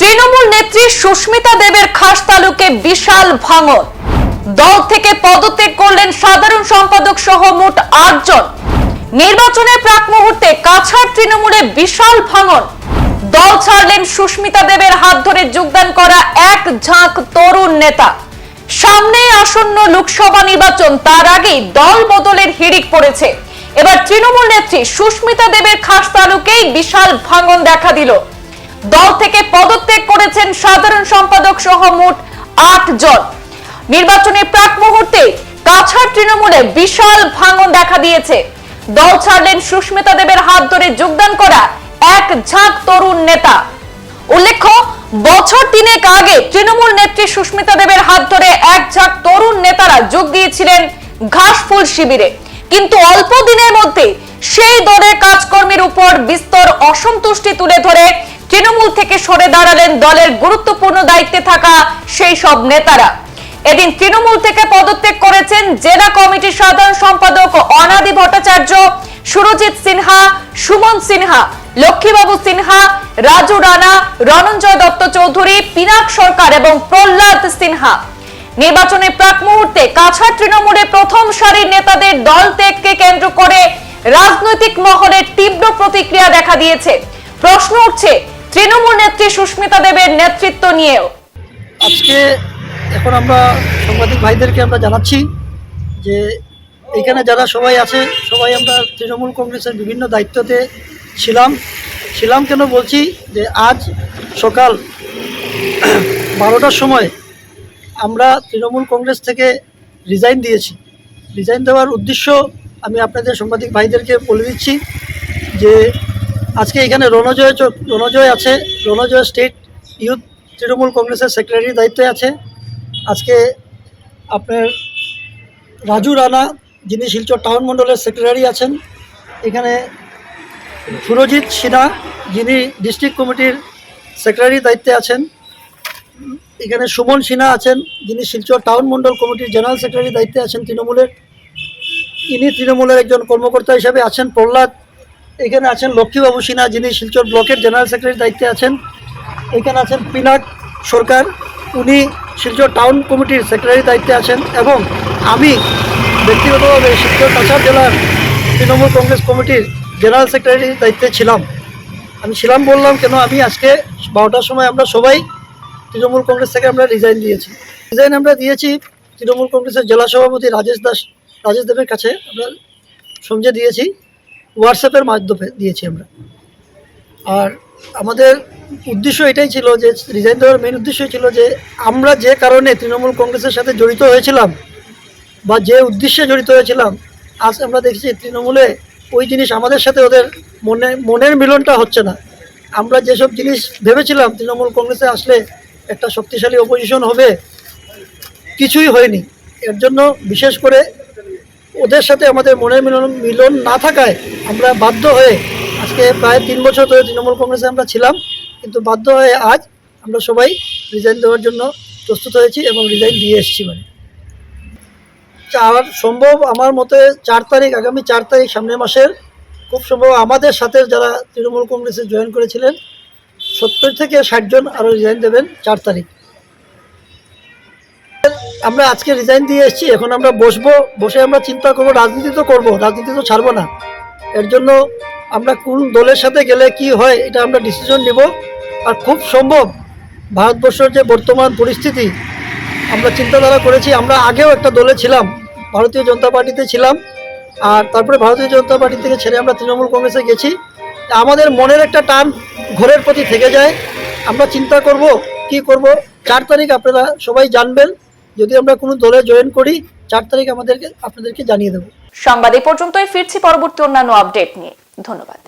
তৃণমূল নেত্রী সুস্মিতা দেবের খাস তালুকে বিশাল ভাঙন। দল থেকে পদত্যাগ করলেন সাধারণ সম্পাদক সহ মোট আটজন। নির্বাচনের প্রাক মুহূর্তে কাছাড় তৃণমূলে বিশাল ভাঙন। দল ছাড়লেন সুস্মিতা দেবের হাত ধরে যোগদান করা এক ঝাঁক তরুণ নেতা। সামনেই আসন্ন লোকসভা নির্বাচন, তার আগেই দল বদলের হিড়িক পড়েছে। এবার তৃণমূল নেত্রী সুস্মিতা দেবের খাস তালুকেই বিশাল ভাঙন দেখা দিল। দল থেকে পদত্যাগ করেছেন সাধারণ সম্পাদক সহ মোট আট জন। নির্বাচনের প্রাক মুহূর্তে কাছাড় তৃণমূলে বিশাল ভাঙন দেখা দিয়েছে। দল ছাড়লেন সুস্মিতা দেবের হাত ধরে যোগদান করা এক ঝাঁক তরুণ নেতা। উল্লেখ্য, বছর তিনেক আগে তৃণমূল নেত্রী সুস্মিতা দেবের হাত ধরে এক ঝাঁক তরুণ নেতারা যোগ দিয়েছিলেন ঘাসফুল শিবিরে। কিন্তু অল্প দিনের মধ্যে সেই দলের কাজকর্মের উপর বিস্তর অসন্তুষ্টি তুলে ধরে তৃণমূল থেকে সরে দাঁড়ালেন দলের গুরুত্বপূর্ণ দায়িত্বে থাকা সেই সব নেতারা। এদিন তৃণমূল থেকে পদত্যাগ করেছেন জেলা কমিটির সাধারণ সম্পাদক অনাদি ভট্টাচার্য, সুরজিৎ সিনহা, সুমন সিনহা, লক্ষ্মীবাবু সিনহা, রাজু রানা, রণঞ্জয় দত্ত চৌধুরী, পিনাক সরকার এবং প্রহ্লাদ সিনহা। নির্বাচনের প্রাক মুহূর্তে কাছাড় তৃণমূলের প্রথম সারির নেতাদের দল ত্যাগকে কেন্দ্র করে রাজনৈতিক মহলের তীব্র প্রতিক্রিয়া দেখা দিয়েছে। প্রশ্ন উঠছে তৃণমূল নেত্রী সুস্মিতা দেবের নেতৃত্ব নিয়েও। আজকে এখন আমরা সাংবাদিক ভাইদেরকে আমরা জানাচ্ছি যে এখানে যারা সবাই আছে, সবাই আমরা তৃণমূল কংগ্রেসের বিভিন্ন দায়িত্বতে ছিলাম। ছিলাম কেন বলছি যে আজ সকাল বারোটার সময় আমরা তৃণমূল কংগ্রেস থেকে রিজাইন দিয়েছি। রিজাইন দেওয়ার উদ্দেশ্য আমি আপনাদের সাংবাদিক ভাইদেরকে বলে দিচ্ছি যে আজকে এখানে রণজয় রণজয় আছে, রণজয় স্টেট ইউথ তৃণমূল কংগ্রেসের সেক্রেটারির দায়িত্বে আছে। আজকে আপনার রাজু রানা, যিনি শিলচর টাউন মণ্ডলের সেক্রেটারি আছেন, এখানে সুরজিৎ সিনহা, যিনি ডিস্ট্রিক্ট কমিটির সেক্রেটারির দায়িত্বে আছেন। এখানে সুমন সিনহা আছেন, যিনি শিলচর টাউন মণ্ডল কমিটির জেনারেল সেক্রেটারির দায়িত্বে আছেন তৃণমূলের। ইনি তৃণমূলের একজন কর্মকর্তা হিসাবে আছেন প্রহ্লাদ এখানে আছেন লক্ষ্মীবাবু সিনহা, যিনি শিলচর ব্লকের জেনারেল সেক্রেটারির দায়িত্বে আছেন। এখানে আছেন পিনাক সরকার, উনি শিলচর টাউন কমিটির সেক্রেটারির দায়িত্বে আছেন এবং আমি ব্যক্তিগতভাবে শিলচর কাছাড় জেলার তৃণমূল কংগ্রেস কমিটির জেনারেল সেক্রেটারির দায়িত্বে ছিলাম। আমি ছিলাম, বললাম, কেন আমি আজকে বারোটার সময় আমরা সবাই তৃণমূল কংগ্রেস থেকে আমরা রিজাইন দিয়েছি। রিজাইন আমরা দিয়েছি তৃণমূল কংগ্রেসের জেলা সভাপতি রাজেশ দাস, রাজেশ দেবের কাছে আমরা সমঝে দিয়েছি। হোয়াটসঅ্যাপের মাধ্যমে দিয়েছি আমরা। আর আমাদের উদ্দেশ্য এটাই ছিল যে রিজাইন দেওয়ার মেন উদ্দেশ্য ছিল যে, আমরা যে কারণে তৃণমূল কংগ্রেসের সাথে জড়িত হয়েছিলাম বা যে উদ্দেশ্যে জড়িত হয়েছিলাম, আজ আমরা দেখছি তৃণমূলে ওই জিনিস আমাদের সাথে ওদের মনে, মনের মিলনটা হচ্ছে না। আমরা যেসব জিনিস ভেবেছিলাম তৃণমূল কংগ্রেসে আসলে একটা শক্তিশালী অপোজিশন হবে, কিছুই হয়নি। এর জন্য বিশেষ করে ওদের সাথে আমাদের মনের মিলন মিলন না থাকায় আমরা বাধ্য হয়ে আজকে প্রায় তিন বছর ধরে তৃণমূল কংগ্রেসে আমরা ছিলাম, কিন্তু বাধ্য হয়ে আজ আমরা সবাই রিজাইন দেওয়ার জন্য প্রস্তুত হয়েছি এবং রিজাইন দিয়ে এসেছি মানে। চার সম্ভব আমার মতে চার তারিখ, আগামী চার তারিখ সামনের মাসের, খুব সম্ভব আমাদের সাথে যারা তৃণমূল কংগ্রেসে জয়েন করেছিলেন, সত্তর থেকে ষাট জন আরও রিজাইন দেবেন চার তারিখ। আমরা আজকে রিজাইন দিয়ে এসেছি, এখন আমরা বসবো, বসে আমরা চিন্তা করব, রাজনীতি তো করব, রাজনীতি তো ছাড়বো না। এর জন্য আমরা কোন দলের সাথে গেলে কি হয়, এটা আমরা ডিসিশন নিব। আর খুব সম্ভব, ভারতবর্ষের যে বর্তমান পরিস্থিতি, আমরা চিন্তাধারা করেছি, আমরা আগেও একটা দলে ছিলাম, ভারতীয় জনতা পার্টিতে ছিলাম, আর তারপরে ভারতীয় জনতা পার্টি থেকে ছেড়ে আমরা তৃণমূল কংগ্রেসে গেছি। আমাদের মনের একটা টান ঘোরের প্রতি থেকে যায়। আমরা চিন্তা করব, কি করব, চার তারিখ আপনারা সবাই জানবেন যদি আমরা কোনো দলে জয়েন করি, চার তারিখ আমাদেরকে, আপনাদেরকে জানিয়ে দেবো। সংবাদ এই পর্যন্তই, ফিরছি পরবর্তী অন্যান্য আপডেট নিয়ে। ধন্যবাদ।